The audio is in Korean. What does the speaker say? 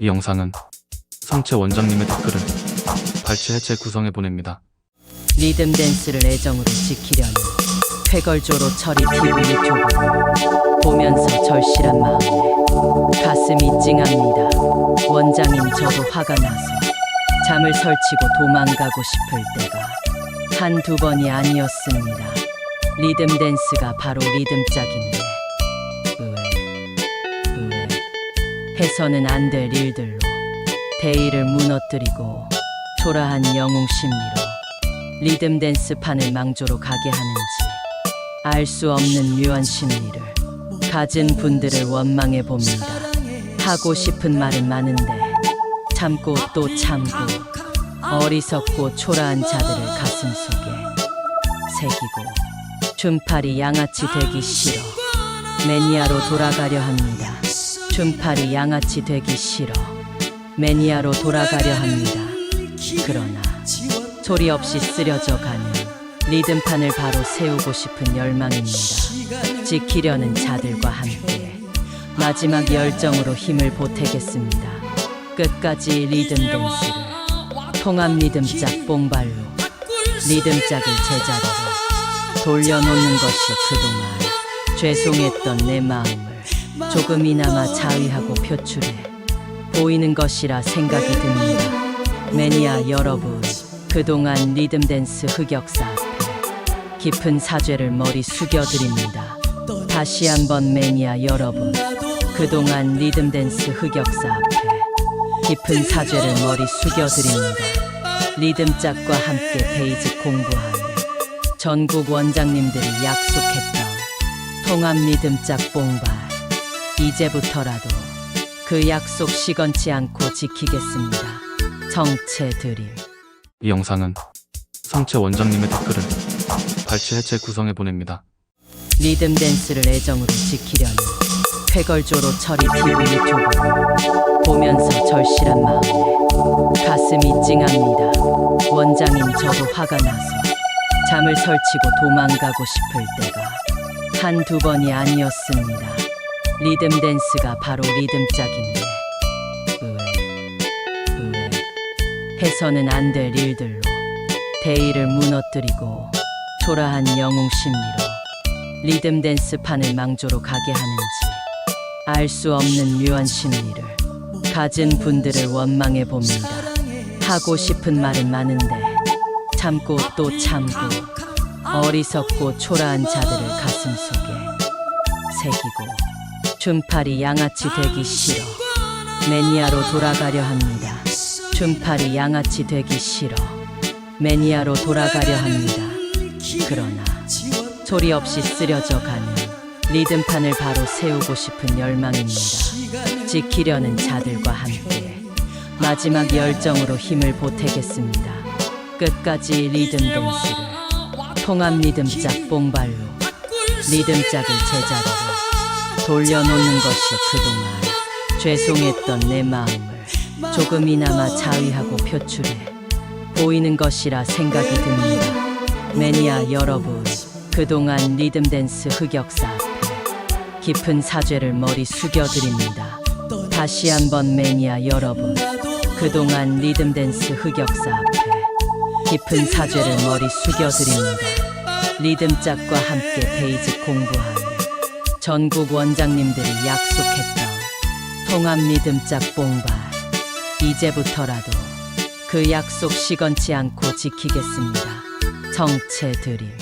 이 영상은 성채 원장님의 댓글을 발췌 해체 구성해 보냅니다. 리듬 댄스를 애정으로 지키려는 쾌걸조로 처리 TV 유튜브 보면서 절실한 마음에 가슴이 찡합니다. 원장님 저도 화가 나서 잠을 설치고 도망가고 싶을 때가 한두 번이 아니었습니다. 리듬 댄스가 바로 리듬짝인데 의 해서는 안 될 일들로 대의를 무너뜨리고 초라한 영웅 심리로 리듬 댄스 판을 망조로 가게 하는지 알 수 없는 묘한 심리를 가진 분들을 원망해 봅니다. 하고 싶은 말은 많은데 참고 또 참고 어리석고 초라한 자들을 가슴 속에 새기고 춤팔이 양아치 되기 싫어 매니아로 돌아가려 합니다. 춤팔이 양아치 되기 싫어 매니아로 돌아가려 합니다. 그러나 소리 없이 쓰려져 가는 리듬판을 바로 세우고 싶은 열망입니다. 지키려는 자들과 함께 마지막 열정으로 힘을 보태겠습니다. 끝까지 리듬 댄스를 통합 리듬 짝 뽕발로 리듬 짝을 제자리로 돌려놓는 것이 그동안 죄송했던 내 마음을 조금이나마 자위하고 표출해 보이는 것이라 생각이 듭니다. 매니아 여러분, 그동안 리듬 댄스 흑역사 앞에 깊은 사죄를 머리 숙여드립니다. 다시 한번 매니아 여러분, 그동안 리듬 댄스 흑역사 앞에 깊은 사죄를 머리 숙여드립니다. 리듬짝과 함께 베이직 공부하는 전국 원장님들이 약속했던 통합 리듬짝 뽕발 이제부터라도 그 약속 시건치 않고 지키겠습니다. 정체 드릴 이 영상은 성채 원장님의 댓글을 발췌 해체 구성해 보냅니다. 리듬 댄스를 애정으로 지키려는 쾌걸조로 처리 TV 유튜브 보면서 절실한 마음에 가슴이 찡합니다. 원장님 저도 화가 나서 잠을 설치고 도망가고 싶을 때가 한두 번이 아니었습니다. 리듬 댄스가 바로 리듬짝인데. 의외 해서는 안 될 일들로 대의를 무너뜨리고 초라한 영웅 심리로 리듬 댄스 판을 망조로 가게 하는지 알 수 없는 묘한 심리를 가진 분들을 원망해 봅니다. 하고 싶은 말은 많은데 참고 또 참고 어리석고 초라한 자들을 가슴 속에 새기고 춤팔이 양아치 되기 싫어 매니아로 돌아가려 합니다. 춤팔이 양아치 되기 싫어 매니아로 돌아가려 합니다. 그러나 소리 없이 쓰려져 가는 리듬판을 바로 세우고 싶은 열망입니다. 지키려는 자들과 함께 마지막 열정으로 힘을 보태겠습니다. 끝까지 리듬 댄스를 통합 리듬짝 뽕발로 리듬짝을 제자리로 돌려놓는 것이 그동안 죄송했던 내 마음을 조금이나마 자위하고 표출해 보이는 것이라 생각이 듭니다. 매니아 여러분, 그동안 리듬 댄스 흑역사 앞에 깊은 사죄를 머리 숙여드립니다. 다시 한번 매니아 여러분, 그동안 리듬 댄스 흑역사 앞에 깊은 사죄를 머리 숙여드립니다. 리듬짝과 함께 베이직 공부하는 전국 원장님들이 약속했던 통합 리듬짝 뽕발 이제부터라도 그 약속 시건치 않고 지키겠습니다. 정체 드릴